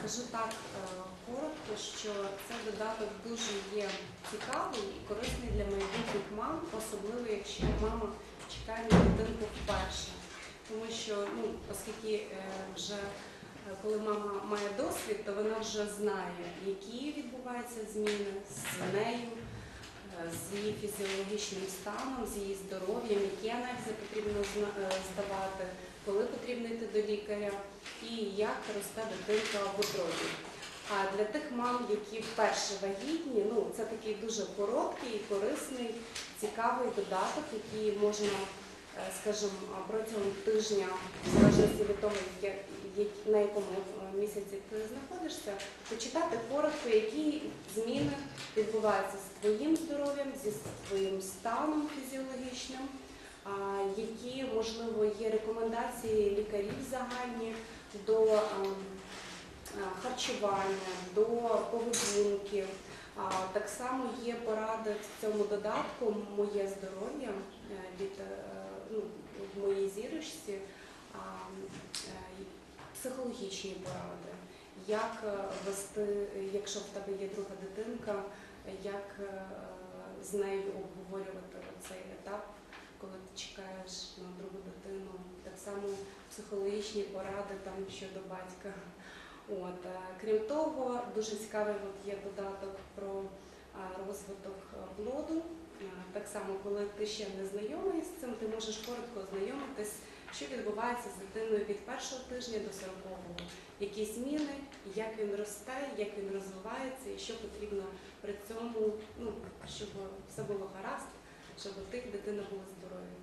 Скажу так е, коротко, що цей додаток дуже є цікавий і корисний для майбутніх мам, особливо якщо мама чекає на дитинку вперше. Тому що, ну, оскільки е, вже е, коли мама має досвід, то вона вже знає, які відбуваються зміни з нею, фізіологічним станом, з її здоров'ям, які аналізи потрібно е, здавати, коли потрібно йти до лікаря і як росте дитинка в утробі. А для тих мам, які вперше вагітні, ну це такий дуже короткий, корисний, цікавий додаток, який можна, скажімо, протягом тижня, в залежності від того, на якому е, місяці ти знаходишся, почитати коротко, які зміни відбуваються з твоїм здоров'ям, зі твоїм станом фізіологічним, які, можливо, є рекомендації лікарів загальні до ем, харчування, до поведінки. Так само є поради в цьому додатку Моє здоров'я е, від е, ну, в моїй зірочці, е, психологічні поради, як вести, якщо в тебе є друга дитинка, як з нею обговорювати цей етап, коли ти чекаєш на другу дитину. Так само психологічні поради там щодо батька. От е, крім того, дуже цікавий от є додаток про розвиток е, плоду. Е, Так само, коли ти ще не знайомий з цим, ти можеш коротко ознайомитись, що відбувається з дитиною від першого тижня до сорокового, які зміни, як він росте, як він розвивається, і що потрібно при цьому, ну щоб все було гаразд, щоб у тих дитина була здоров'я.